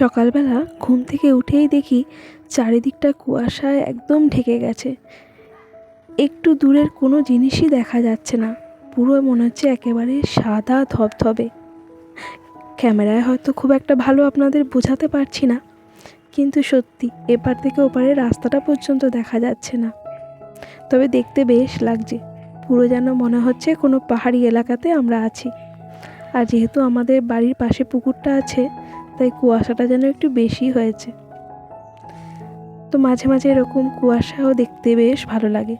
সকালবেলা ঘুম থেকে উঠেই দেখি চারিদিকটা কুয়াশায় একদম ঢেকে গেছে। একটু দূরের কোনো জিনিসই দেখা যাচ্ছে না। পুরো মনে হচ্ছে একেবারে সাদা ধবধবে। ক্যামেরায় হয়তো খুব একটা ভালো আপনাদের বোঝাতে পারছি না। কিন্তু সত্যি, এপার থেকে ওপারের রাস্তাটা পর্যন্ত দেখা যাচ্ছে না। তবে দেখতে বেশ লাগছে। পুরো যেন মনে হচ্ছে কোনো পাহাড়ি এলাকাতে আমরা আছি। আর যেহেতু আমাদের বাড়ির পাশে পুকুরটা আছে তাই কুয়াশাটা যেন একটু বেশি হয়েছে। তো মাঝে মাঝে এরকম কুয়াশাও দেখতে বেশ ভালো লাগে।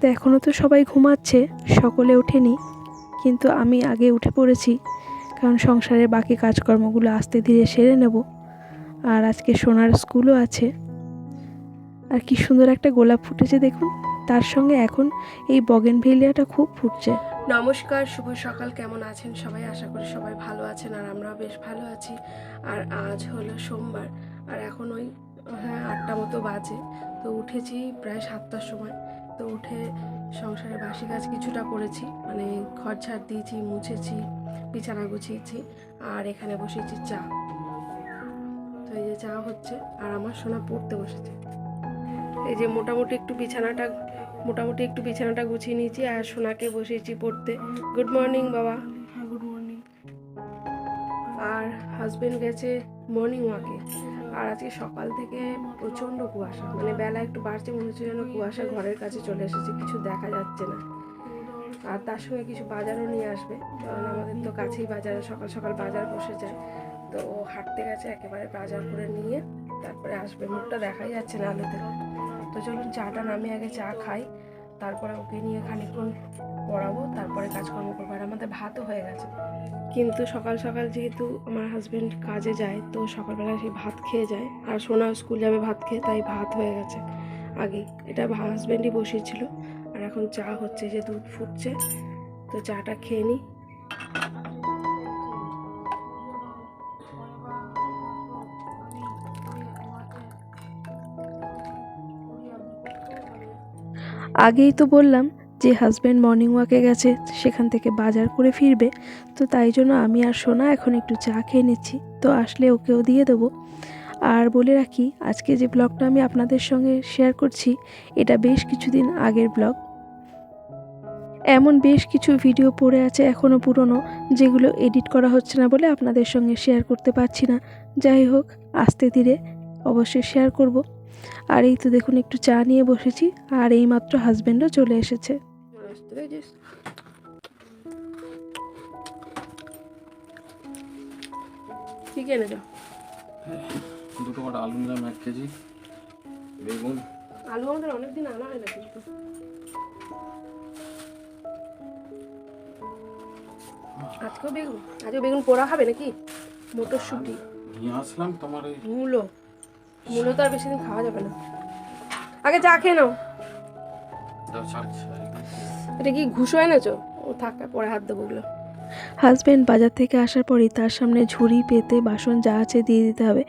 তো এখনও তো সবাই ঘুমাচ্ছে, সকলে ওঠেনি। কিন্তু আমি আগে উঠে পড়েছি, কারণ সংসারের বাকি কাজকর্মগুলো আস্তে ধীরে সেরে নেব। আর আজকে সোনার স্কুলও আছে। আর কি সুন্দর একটা গোলাপ ফুটেছে দেখুন, তার সঙ্গে এখন এই বগেনভেলিয়াটা খুব ফুটছে। নমস্কার, শুভ সকাল। কেমন আছেন সবাই? আশা করি সবাই ভালো আছেন আর আমরাও বেশ ভালো আছি। আর আজ হলো সোমবার। আর এখন ওই হ্যাঁ আটটা মতো বাজে। তো উঠেছি প্রায় সাতটার সময়। তো উঠে সংসারের বাসি কাজ কিছুটা করেছি। মানে ঘর ঝাড় দিয়েছি, মুছেছি, বিছানা গুছিয়েছি আর এখানে বসেছি চা। তো এই যে চা হচ্ছে আর আমার সোনা পড়তে বসেছে। এই যে মোটামুটি একটু বিছানাটা মোটামুটি একটু বিছানাটা গুছিয়ে নিয়েছি আর সোনাকে বসিয়েছি পড়তে। গুড মর্নিং বাবা। হ্যাঁ গুড মর্নিং আর হাজবেন্ড গেছে মর্নিং ওয়াকে আর আজকে সকাল থেকে প্রচণ্ড কুয়াশা। মানে বেলা একটু বাড়ছে মনে হচ্ছে যেন কুয়াশা ঘরের কাছে চলে এসেছে কিছু দেখা যাচ্ছে না। আর তার সঙ্গে কিছু বাজারও নিয়ে আসবে। কারণ আমাদের তো কাছেই বাজারে সকাল সকাল বাজার বসে যায় তো ও হাঁটতে গেছে একেবারে বাজার করে নিয়ে তারপরে আসবে। মুখটা দেখাই যাচ্ছে না আলোতে। তো চলুন চাটা নামিয়ে আগে চা খাই, তারপরে ওকে নিয়ে খানিকক্ষণ পড়াবো, তারপরে কাজকর্ম করব। আর আমাদের ভাতও হয়ে গেছে। কিন্তু সকাল সকাল যেহেতু আমার হাজব্যান্ড কাজে যায়, তো সকালবেলা সে ভাত খেয়ে যায়। আর সোনা স্কুল যাবে ভাত খেয়ে, তাই ভাত হয়ে গেছে আগে এটা হাজব্যান্ডই বসিয়েছিল। আর এখন চা হচ্ছে যে দুধ ফুটছে। তো চাটা খেয়ে নিই আগেই তো বললাম যে হাজব্যান্ড মর্নিং ওয়াকে গেছে, সেখান থেকে বাজার করে ফিরবে। তো তাই জন্য আমি আর সোনা এখন একটু চা খেয়ে নিচ্ছি। তো আসলে ওকেও দিয়ে দেবো। আর বলে রাখি, আজকে যে ব্লগটা আমি আপনাদের সঙ্গে শেয়ার করছি, এটা বেশ কিছুদিন আগের ব্লগ এমন বেশ কিছু ভিডিও পড়ে আছে এখনও পুরনো, যেগুলো এডিট করা হচ্ছে না বলে আপনাদের সঙ্গে শেয়ার করতে পারছি না। যাই হোক, আস্তে ধীরে অবশ্যই শেয়ার করব। আর এই তো দেখুন একটু চা নিয়ে বসেছি আর এইমাত্র হাজব্যান্ডও চলে এসেছে। দুটো কটা আলু নিলাম এক কেজি। বেগুন। আলু আমাদের অনেকদিন আনা হয় না কিন্তু। আজকেও বেগুন? আজকে বেগুন পোড়া খাবে নাকি? মটরশুঁটি। নিয়ে আসলাম তোমার এই মূলো। মূলো তো আর বেশি দিন খাওয়া যাবে না। আগে চা খেয়ে নাও। এটা কি এটা কি না এনেছো? ও থাক পরে হাত দেবো ওগুলো। হাজব্যান্ড বাজার থেকে আসার পরই তার সামনে ঝুড়ি পেতে বাসন যা আছে দিয়ে দিতে হবে।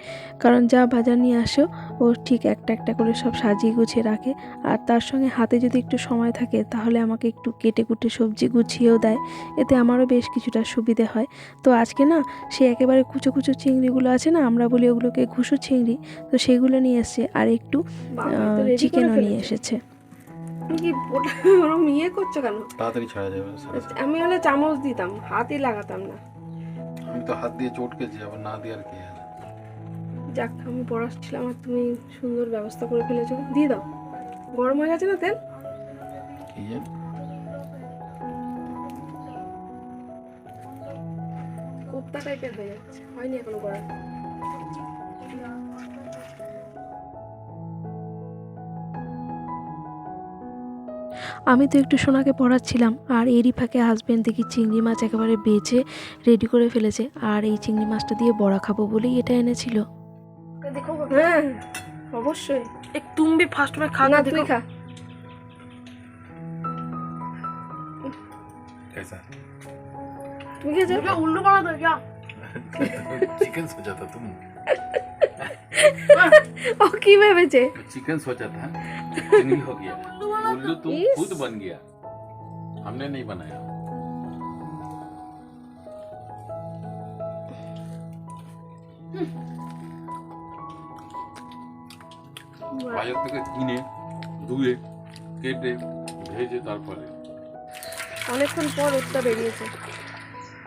কারণ যা বাজার নিয়ে আসো ও ঠিক একটা একটা করে সব সাজিয়ে গুছিয়ে রাখে। আর তার সঙ্গে হাতে যদি একটু সময় থাকে তাহলে আমাকে একটু কেটে কুটে সবজি গুছিয়েও দেয়। এতে আমারও বেশ কিছুটা সুবিধে হয়। তো আজকে না সে একেবারে কুচো কুচো চিংড়িগুলো আছে না আমরা বলি ওগুলোকে ঘুষো চিংড়ি তো সেগুলো নিয়ে এসছে। আর একটু চিকেনও নিয়ে এসেছে। কি ওটা ওরম ইয়ে করছ কেন? তাড়াতাড়ি ছাড়া যাবে। আমি হলে চামচ দিতাম হাতই লাগাতাম না। আমি তো হাত দিয়ে চটকেছি আবার না দিয়ে আর কি যাক আমি পড়াচ্ছিলাম আর তুমি সুন্দর ব্যবস্থা করে ফেলেছো। দিয়ে দাও। গরম হয়ে গেছে না তেল? কি কোপ্তা টাইপের হয়ে যাচ্ছে। হয়নি এখনও গরম। আমি তো একটু সোনাকে পড়াচ্ছিলাম আর এরই ফাঁকে হাজব্যান্ড দেখি চিংড়ি মাছ একেবারে বেছে রেডি করে ফেলেছে আর এই চিংড়ি মাছটা দিয়ে বড়া খাবো বলেই এটা এনেছিল হ্যাঁ অবশ্যই एक तुम भी फास्ट में खा না के তুই देखो খা कैसा তুমি খেয়েছো क्या उल्लू बना दो क्या चिकन सोचा था तुम ও কি ভেবেছে चिकन सोचा था चिकन हो गया उल्लू तुम इस- खुद बन गया हमने नहीं बनाया বাজার থেকে কিনে ধুয়ে কেটে ভেজে তারপরে অনেকক্ষণ পর রোদটা বেরিয়েছে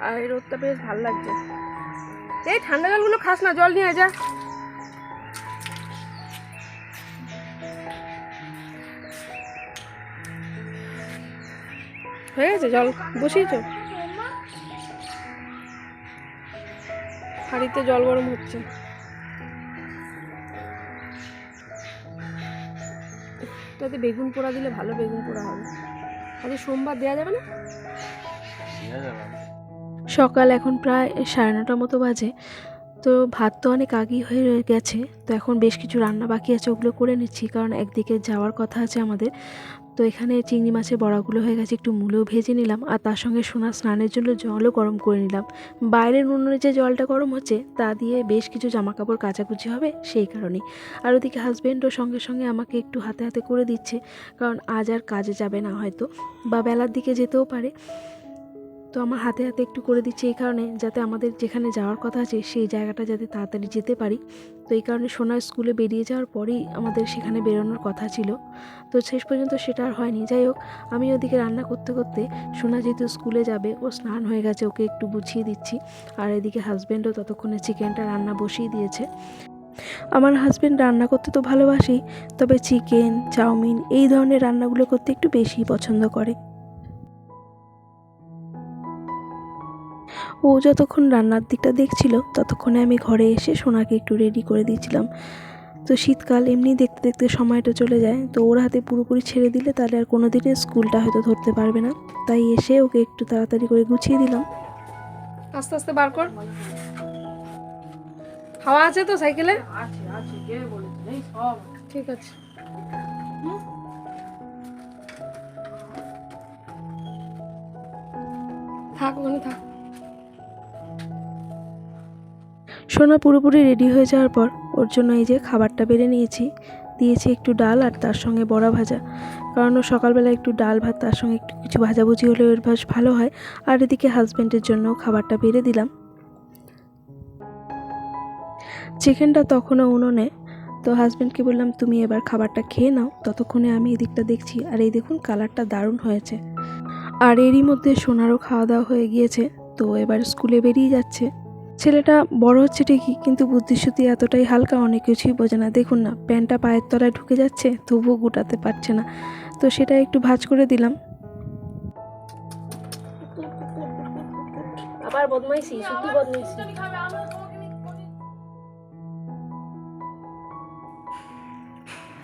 আর এই রোদটা বেশ ভালো লাগছে এই ঠান্ডা জলগুলো খাস না জল নিয়ে আয় যা হয়ে গেছে জল বসিয়েছো? হাঁড়িতে জল গরম হচ্ছে। তাতে বেগুন পোড়া দিলে ভালো বেগুন পোড়া হবে। আজকে সোমবার দেওয়া যাবে না? সকাল এখন প্রায় সাড়ে নটার মতো বাজে। তো ভাত তো অনেক আগেই হয়ে গেছে। তো এখন বেশ কিছু রান্না বাকি আছে ওগুলো করে নিচ্ছি। কারণ একদিকে যাওয়ার কথা আছে আমাদের। তো এখানে চিংড়ি মাছের বড়াগুলো হয়ে গেছে, একটু মূলেও ভেজে নিলাম আর তার সঙ্গে সোনা স্নানের জন্য জলও গরম করে নিলাম। বাইরের উনুনে যে জলটা গরম হচ্ছে, তা দিয়ে বেশ কিছু জামা কাপড় কাচাকুচি হবে সেই কারণে আর ওদিকে হাজব্যান্ডও সঙ্গে সঙ্গে আমাকে একটু হাতে হাতে করে দিচ্ছে, কারণ আজ আর কাজে যাবে না হয়তো, বা বেলার দিকে যেতেও পারে। তো আমার হাতে হাতে একটু করে দিচ্ছে এই কারণে যাতে আমাদের যেখানে যাওয়ার কথা আছে সেই জায়গাটা যাতে তাড়াতাড়ি যেতে পারি। তো এই কারণে সোনার স্কুলে বেরিয়ে যাওয়ার পরেই আমাদের সেখানে বেরোনোর কথা ছিল। তো শেষ পর্যন্ত সেটা আর হয়নি। যাই হোক, আমি ওদিকে রান্না করতে করতে সোনা যেহেতু স্কুলে যাবে, ও স্নান হয়ে গেছে, ওকে একটু বুঝিয়ে দিচ্ছি। আর এদিকে হাজব্যান্ডও ততক্ষণে চিকেনটা রান্না বসিয়ে দিয়েছে। আমার হাজব্যান্ড রান্না করতে তো ভালোবাসি তবে চিকেন, চাউমিন এই ধরনের রান্নাগুলো করতে একটু বেশিই পছন্দ করে। ও যতক্ষণ রান্নার দিকটা দেখছিল, ততক্ষণে আমি ঘরে এসে সোনাকে একটু রেডি করে দিয়েছিলাম। তো শীতকাল, এমনি দেখতে দেখতে সময়টা চলে যায়। তো ওর হাতে পুরোপুরি ছেড়ে দিলে তাহলে আর কোনো দিনে স্কুলটা হয়তো ধরতে পারবে না। তাই এসে ওকে একটু তাড়াতাড়ি করে গুছিয়ে দিলাম। আস্তে আস্তে বার কর। হাওয়া আছে তো সাইকেলে? ঠিক আছে। থাক, ওখানে থাক। সোনা পুরোপুরি রেডি হয়ে যাওয়ার পর ওর জন্য এই যে খাবারটা বেড়ে নিয়েছি। দিয়েছি একটু ডাল আর তার সঙ্গে বড়া ভাজা। কারণ ও সকালবেলা একটু ডাল ভাত, তার সঙ্গে একটু কিছু ভাজাভুজি হলে ওর বেশ ভালো হয়। আর এদিকে হাজব্যান্ডের জন্য খাবারটা বেড়ে দিলাম। চিকেনটা তখনও উনুনে। তো হাজব্যান্ডকে বললাম, তুমি এবার খাবারটা খেয়ে নাও। ততক্ষণে আমি এদিকটা দেখছি। আর এই দেখুন, কালারটা দারুণ হয়েছে। আর এরই মধ্যে সোনারও খাওয়া দাওয়া হয়ে গিয়েছে। তো এবার স্কুলে বেরিয়ে যাচ্ছে। ছেলেটা বড় হচ্ছে ঠিকই কিন্তু বুদ্ধিশুদ্ধি এতটাই হালকা অনেক কিছুই বোঝে না। দেখুন না প্যান্টটা পায়ের তলায় ঢুকে যাচ্ছে তবুও গুটাতে পারছে না। তো সেটা একটু ভাঁজ করে দিলাম। আবার বদমাইশি সত্যি বদমাইশি।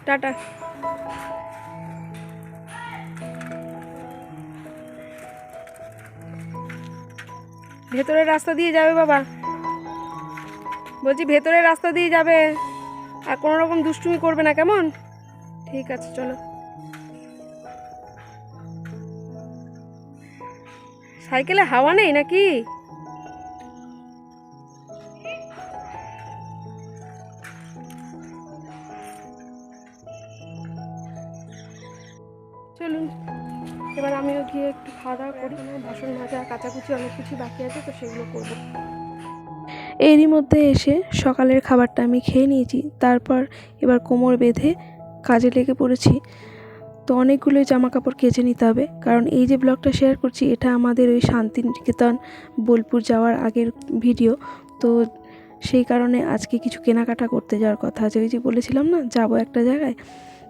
টাটা। ভেতরের রাস্তা দিয়ে যাবে বাবা। বলছি ভেতরের রাস্তা দিয়ে যাবে। আর কোনো রকম দুষ্টুমি করবে না, কেমন? ঠিক আছে, চলো। সাইকেলে হাওয়া নেই নাকি? চলুন, এবার আমিও গিয়ে একটু খাওয়া দাওয়া করি। বাসন মাজা কাচাকুচি অনেক কিছু বাকি আছে, তো সেগুলো করব। এরই মধ্যে এসে সকালের খাবারটা আমি খেয়ে নিয়েছি। তারপর এবার কোমর বেঁধে কাজে লেগে পড়েছি। তো অনেকগুলোই জামা কাপড় কেচে নিতে হবে। কারণ এই যে ব্লগটা শেয়ার করছি, এটা আমাদের ওই শান্তিনিকেতন বোলপুর যাওয়ার আগের ভিডিও। তো সেই কারণে আজকে কিছু কেনাকাটা করতে যাওয়ার কথা আছে। ওই যে বলেছিলাম না, যাব একটা জায়গায়।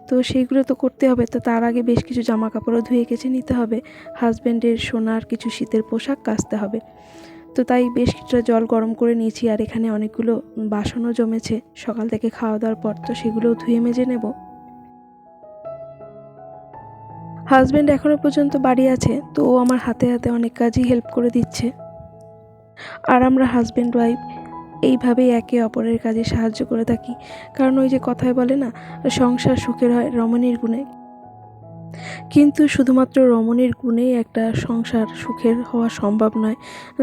তো সেইগুলো তো করতে হবে। তো তার আগে বেশ কিছু জামা কাপড়ও ধুয়ে কেচে নিতে হবে। হাজব্যান্ডের সোনার কিছু শীতের পোশাক কাচতে হবে। তো তাই বেশ কিছুটা জল গরম করে নিয়েছি আর এখানে অনেকগুলো বাসনও জমেছে। সকাল থেকে খাওয়া দাওয়ার পর তো সেগুলোও ধুয়ে মেজে নেব। হাজব্যান্ড এখনও পর্যন্ত বাড়ি আছে, তো ও আমার হাতে হাতে অনেক কাজই হেল্প করে দিচ্ছে। আর আমরা হাজব্যান্ড ওয়াইফ, এইভাবেই একে অপরের কাজে সাহায্য করে থাকি। কারণ ওই যে কথায় বলে না, সংসার সুখের হয় রমণীর গুণে। কিন্তু শুধুমাত্র রমণীর গুণেই একটা সংসার সুখের হওয়া সম্ভব নয়,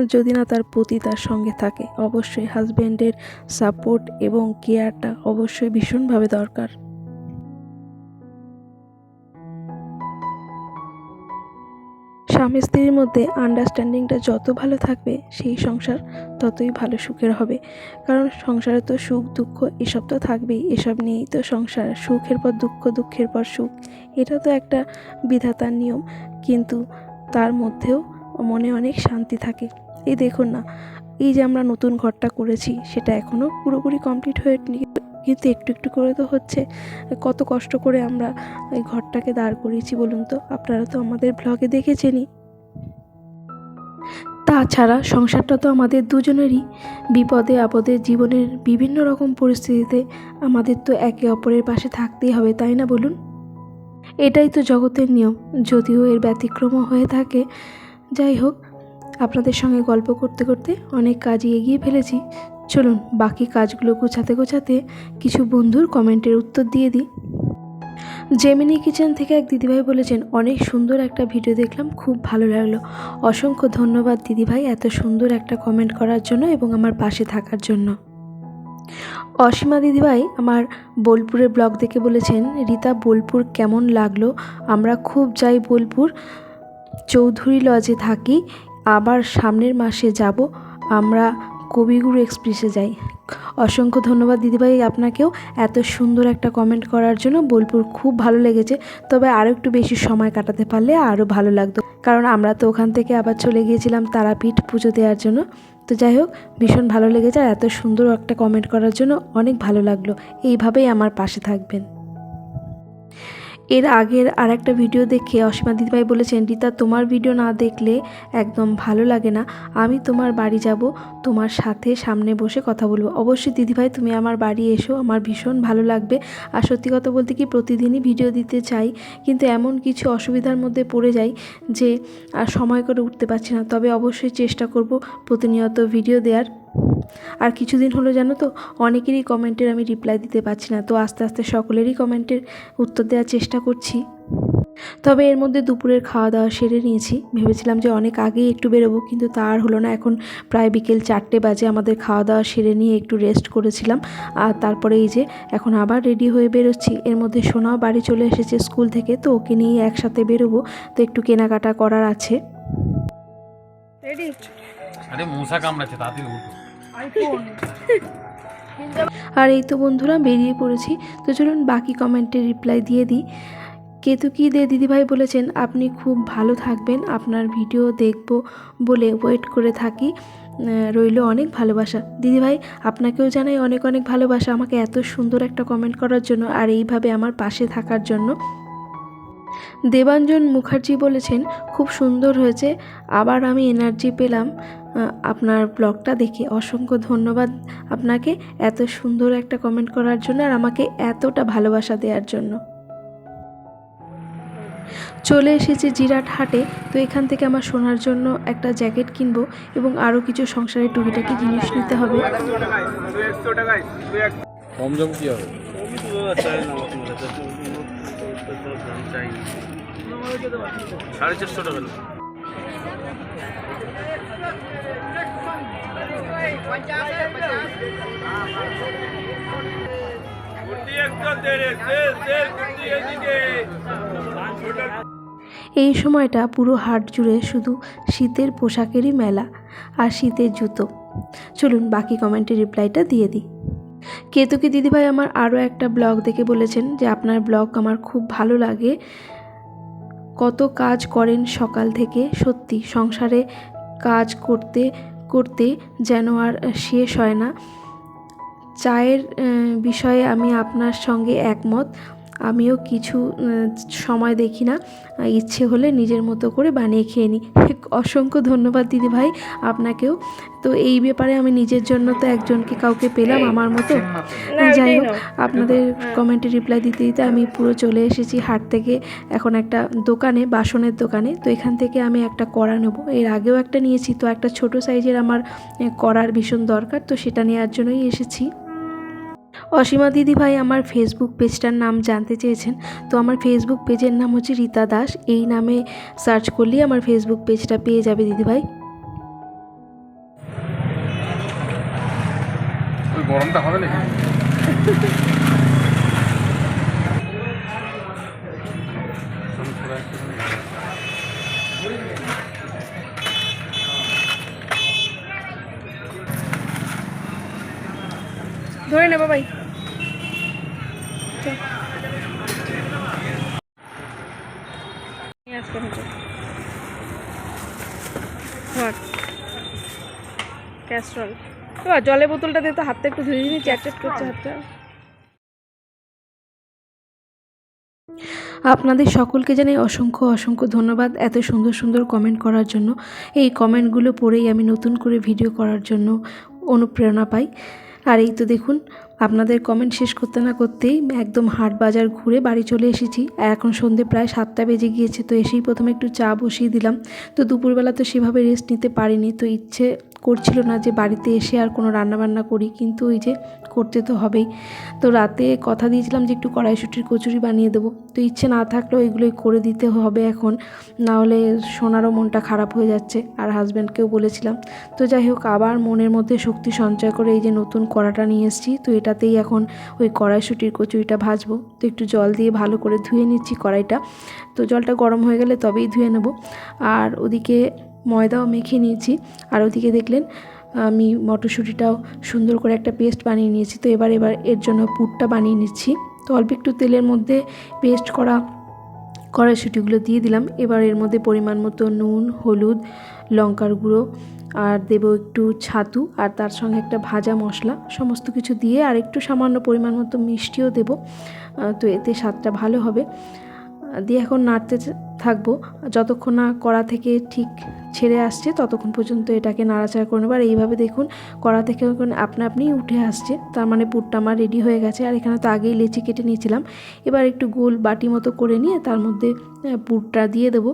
যদি না তার পতি তার সঙ্গে থাকে। অবশ্যই হাজব্যান্ডের সাপোর্ট এবং কেয়ারটা অবশ্যই ভীষণভাবে দরকার। স্বামী স্ত্রীর মধ্যে আন্ডারস্ট্যান্ডিংটা যত ভালো থাকবে, সেই সংসার ততই ভালো সুখের হবে। কারণ সংসারে তো সুখ, দুঃখ এসব তো থাকবেই। এসব নিয়েই তো সংসার। সুখের পর দুঃখ, দুঃখের পর সুখ। এটা তো একটা বিধাতার নিয়ম। কিন্তু তার মধ্যেও মনে অনেক শান্তি থাকে। এই দেখুন না, এই যে আমরা নতুন ঘরটা করেছি, সেটা এখনও পুরোপুরি কমপ্লিট হয়নি। কিন্তু একটু একটু করে তো হচ্ছে। কত কষ্ট করে আমরা এই ঘরটাকে দাঁড় করিয়েছি বলুন তো? আপনারা তো আমাদের ব্লগে দেখেছেনই। তাছাড়া সংসারটা তো আমাদের দুজনেরই। বিপদে আপদে জীবনের বিভিন্ন রকম পরিস্থিতিতে আমাদের তো একে অপরের পাশে থাকতেই হবে, তাই না বলুন? এটাই তো জগতের নিয়ম, যদিও এর ব্যতিক্রমও হয়ে থাকে। যাই হোক, আপনাদের সঙ্গে গল্প করতে করতে অনেক কাজই এগিয়ে ফেলেছি। চলুন বাকি কাজগুলো গোছাতে গোছাতে কিছু বন্ধুর কমেন্টের উত্তর দিয়ে দিই। জেমিনি কিচেন থেকে এক দিদিভাই বলেছেন, অনেক সুন্দর একটা ভিডিও দেখলাম, খুব ভালো লাগল। অসংখ্য ধন্যবাদ দিদিভাই এত সুন্দর একটা কমেন্ট করার জন্য এবং আমার পাশে থাকার জন্য। অসীমা দিদিভাই আমার বোলপুরের ব্লগ দেখে বলেছেন, রীতা, বোলপুর কেমন লাগল? আমরা খুব যাই বোলপুর। চৌধুরী লজে থাকি, আবার সামনের মাসে যাব। আমরা কবিগুরু এক্সপ্রেসে যাই। অসংখ্য ধন্যবাদ দিদিভাই আপনাকেও এত সুন্দর একটা কমেন্ট করার জন্য। বোলপুর খুব ভালো লেগেছে। তবে আরও একটু বেশি সময় কাটাতে পারলে আরও ভালো লাগতো। কারণ আমরা তো ওখান থেকে আবার চলে গিয়েছিলাম তারাপীঠ পুজো দেওয়ার জন্য। তো যাই হোক, ভীষণ ভালো লেগেছে আর এত সুন্দর একটা কমেন্ট করার জন্য অনেক ভালো লাগল। এইভাবেই আমার পাশে থাকবেন। এর আগের আর একটা ভিডিও দেখে অসীমা দিদিভাই বলেছেন, রীতা, তোমার ভিডিও না দেখলে একদম ভালো লাগে না। আমি তোমার বাড়ি যাব, তোমার সাথে সামনে বসে কথা বলব। অবশ্যই দিদিভাই, তুমি আমার বাড়ি এসো, আমার ভীষণ ভালো লাগবে। আর সত্যি কথা বলতে কি, প্রতিদিনই ভিডিও দিতে চাই, কিন্তু এমন কিছু অসুবিধার মধ্যে পড়ে যাই যে আর সময় করে উঠতে পারছি না। তবে অবশ্যই চেষ্টা করব প্রতিনিয়ত ভিডিও দেওয়ার আর কিছুদিন হলো জানো তো অনেকেরই কমেন্টের আমি রিপ্লাই দিতে পারছি না তো আস্তে আস্তে সকলেরই কমেন্টের উত্তর দেওয়ার চেষ্টা করছি। তবে এর মধ্যে দুপুরের খাওয়া দাওয়া সেরে নিয়েছি। ভেবেছিলাম যে অনেক আগেই একটু বেরোবো কিন্তু তা আর হলো না। এখন প্রায় বিকেল চারটে বাজে আমাদের খাওয়া দাওয়া সেরে নিয়ে একটু রেস্ট করেছিলাম। আর তারপরে এই যে এখন আবার রেডি হয়ে বেরোচ্ছি। এর মধ্যে সোনাও বাড়ি চলে এসেছে স্কুল থেকে তো ওকে নিয়ে একসাথে বেরোবো। তো একটু কেনাকাটা করার আছে। রেডি আরে মশা কামড়াচ্ছে তাড়াতাড়ি আর এই তো বন্ধুরা, বেরিয়ে পড়েছি। তো চলুন বাকি কমেন্টে রিপ্লাই দিয়ে দিই। কেতুকি দে দিদিভাই বলেছেন, আপনি খুব ভালো থাকবেন, আপনার ভিডিও দেখব বলে ওয়েট করে থাকি। রইল অনেক ভালোবাসা। দিদিভাই, আপনাকেও জানাই অনেক অনেক ভালোবাসা। আমাকে এত সুন্দর একটা কমেন্ট করার জন্য আর এইভাবে আমার পাশে থাকার জন্য। দেবাঞ্জন মুখার্জি বলেছেন, খুব সুন্দর হয়েছে। আবার আমি এনার্জি পেলাম। আপনার ব্লগটা দেখে অসংখ্য ধন্যবাদ আপনাকে এত সুন্দর একটা কমেন্ট করার জন্য আর আমাকে এতটা ভালোবাসা দেওয়ার জন্য। চলে এসেছি জিরাট হাটে। তো এখান থেকে আমার শোনার জন্য একটা জ্যাকেট কিনবো এবং আরও কিছু সংসারের টুকিটাকি জিনিস নিতে হবে। কম যাব কি হবে? সাড়ে চারশো টাকা এই সময়টা পুরো হাট জুড়ে শুধু শীতের পোশাকেরই মেলা আর শীতের জুতো। চলুন বাকি কমেন্টের রিপ্লাইটা দিয়ে দিই। কেতুকি দিদিভাই আমার আরও একটা ব্লগ দেখে বলেছেন যে আপনার ব্লগ আমার খুব ভালো লাগে। কত কাজ করেন সকাল থেকে, সত্যি সংসারে কাজ করতে করতে যেন আর শেষ হয় না। চায়ের বিষয়ে আমি আপনার সঙ্গে একমত। আমিও কিছু সময় দেখি না। ইচ্ছে হলে নিজের মতো করে বানিয়ে খেয়ে নিই। অসংখ্য ধন্যবাদ দিদি ভাই আপনাকেও। তো এই ব্যাপারে আমি নিজের জন্য তো একজনকে কাউকে পেলাম আমার মতো। যাই হোক আপনাদের কমেন্টে রিপ্লাই দিতে দিতে আমি পুরো চলে এসেছি হাট থেকে। এখন একটা দোকানে বাসনের দোকানে। তো এখান থেকে আমি একটা কড়া নেব। এর আগেও একটা নিয়েছি। তো একটা ছোট সাইজের আমার কড়ার ভীষণ দরকার। তো সেটা নেওয়ার জন্যই এসেছি। অসীমা দিদি ভাই আমার ফেসবুক পেজটার নাম জানতে চেয়েছেন। তো আমার ফেসবুক পেজের নাম হচ্ছে রীতা দাস। এই নামে সার্চ করলেই আমার ফেসবুক পেজটা পেয়ে যাবে দিদিভাই ওই গরমটা হবে নাকি? আমি পুরো ধরে নে বাবাই। নিয়ে আসতে হবে ক্যাস্ট্রল এবার জলের বোতলটা দিয়ে তো হাতটা একটু ধুয়ে দিবি চ্যাট চ্যাট করছে হাতটা। আপনাদের সকলকে জানাই অসংখ্য অসংখ্য ধন্যবাদ এত সুন্দর সুন্দর কমেন্ট করার জন্য। এই কমেন্টগুলো পড়েই আমি নতুন করে ভিডিও করার জন্য অনুপ্রেরণা পাই। আর এই তো দেখুন, আপনাদের কমেন্ট শেষ করতে না করতেই একদম হাট বাজার ঘুরে বাড়ি চলে এসেছি। আর এখন সন্ধে প্রায় সাতটা বেজে গিয়েছে, তো এসেই প্রথমে একটু চা বসিয়ে দিলাম। তো দুপুরবেলা তো সেভাবে রেস্ট নিতে পারিনি, তো ইচ্ছে করছিল না যে বাড়িতে এসে আর কোনো রান্নাবান্না করি, কিন্তু ওই যে করতে তো হবেই। তো রাতে কথা দিয়েছিলাম যে একটু কড়াইশুটির কচুরি বানিয়ে দেবো। তো ইচ্ছে না থাকলেও এগুলোই করে দিতে হবে এখন, না হলে সোনারও মনটা খারাপ হয়ে যাচ্ছে, আর হাজব্যান্ডকেও বলেছিলাম। তো যাই হোক, আবার মনের মধ্যে শক্তি সঞ্চয় করে এই যে নতুন কড়াটা নিয়ে এসেছি, তো এটাতেই এখন ওই কড়াইশুটির কচুরিটা ভাজবো। তো একটু জল দিয়ে ভালো করে ধুয়ে নিচ্ছি কড়াইটা। তো জলটা গরম হয়ে গেলে তবেই ধুয়ে নেব। আর ওদিকে ময়দাও মেখে নিয়েছি। আর ওদিকে দেখলেন, আমি মটরশুঁটিটাও সুন্দর করে একটা পেস্ট বানিয়ে নিয়েছি। তো এবার এবার এর জন্য পুরটা বানিয়ে নিচ্ছি। তো অল্প একটু তেলের মধ্যে পেস্ট করা কড়াইশুঁটিগুলো দিয়ে দিলাম। এবার এর মধ্যে পরিমাণ মতো নুন, হলুদ, লঙ্কার গুঁড়ো আর দেবো একটু ছাতু আর তার সঙ্গে একটা ভাজা মশলা। সমস্ত কিছু দিয়ে আর একটু সামান্য পরিমাণ মতো মিষ্টিও দেবো। তো এতে স্বাদটা ভালো হবে। দিয়ে এখন নাড়তে থাকব। যতক্ষণ না কড়া থেকে ঠিক ছেড়ে আসছে, ততক্ষণ পর্যন্ত এটাকে নাড়াচাড়া করে নেব। আর এইভাবে দেখুন, কড়া থেকে আপনা আপনিই উঠে আসছে। তার মানে পুরটা আমার রেডি হয়ে গেছে। আর এখানে তো আগেই লেচি কেটে নিয়েছিলাম। এবার একটু গোল বাটি মতো করে নিয়ে তার মধ্যে পুরটা দিয়ে দেবো।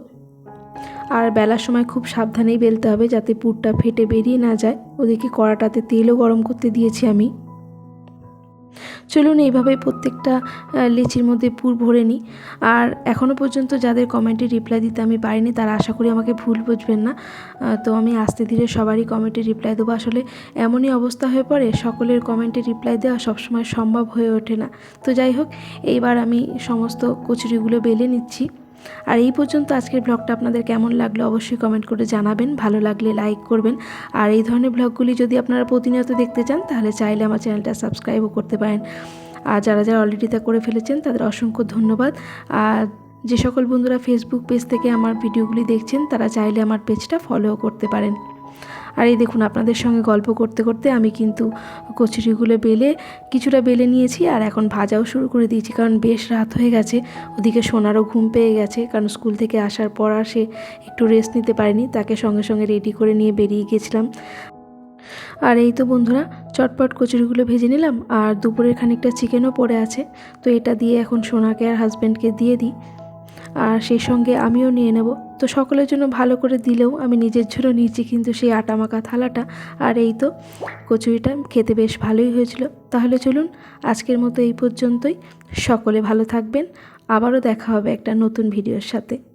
আর বেলার সময় খুব সাবধানেই বেলতে হবে যাতে পুরটা ফেটে বেরিয়ে না যায়। ওদিকে কড়াটাতে তেলও গরম করতে দিয়েছি আমি। চলুন এইভাবে প্রত্যেকটা লিচির মধ্যে পুর ভরে নিই। আর এখনও পর্যন্ত যাদের কমেন্টে রিপ্লাই দিতে আমি পারিনি, তারা আশা করি আমাকে ভুল বুঝবেন না। তো আমি আস্তে ধীরে সবারই কমেন্টে রিপ্লাই দেবো। আসলে এমনই অবস্থা হয়ে পড়ে, সকলের কমেন্টে রিপ্লাই দেওয়া সবসময় সম্ভব হয়ে ওঠে না। তো যাই হোক, এইবার আমি সমস্ত কচুরিগুলো বেলে নিচ্ছি। আর এই পর্যন্ত আজকের ব্লগটা আপনাদের কেমন লাগল অবশ্যই কমেন্ট করে জানাবেন। ভালো লাগলে লাইক করবেন। আর এই ধরনের ব্লগগুলি যদি আপনারা প্রতিনিয়ত দেখতে চান, তাহলে চাইলে আমার চ্যানেলটা সাবস্ক্রাইবও করতে পারেন। আর যারা যারা অলরেডি তা করে ফেলেছেন, তাদের অসংখ্য ধন্যবাদ। আর যে সকল বন্ধুরা ফেসবুক পেজ থেকে আমার ভিডিওগুলি দেখছেন, তারা চাইলে আমার পেজটা ফলোও করতে পারেন। আর এই দেখুন, আপনাদের সঙ্গে গল্প করতে করতে আমি কিন্তু কচুরিগুলো বেলে কিছুটা বেলে নিয়েছি আর এখন ভাজাও শুরু করে দিয়েছি। কারণ বেশ রাত হয়ে গেছে, ওদিকে সোনারও ঘুম পেয়ে গেছে। কারণ স্কুল থেকে আসার পর আর সে একটু রেস্ট নিতে পারেনি, তাকে সঙ্গে সঙ্গে রেডি করে নিয়ে বেরিয়ে গেছিলাম। আর এই তো বন্ধুরা, চটপট কচুরিগুলো ভেজে নিলাম। আর দুপুরের খানিকটা চিকেনও পড়ে আছে। তো এটা দিয়ে এখন সোনাকে আর হাজব্যান্ডকে দিয়ে দিই। আর সেই সঙ্গে আমিও নিয়ে নেব। তো সকলের জন্য ভালো করে দিলেও আমি নিজের জন্য নিয়েছি কিন্তু সেই আটা মাখা থালাটা। আর এই তো কচুরিটা খেতে বেশ ভালোই হয়েছিল। তাহলে চলুন আজকের মতো এই পর্যন্তই। সকলে ভালো থাকবেন। আবারও দেখা হবে একটা নতুন ভিডিওর সাথে।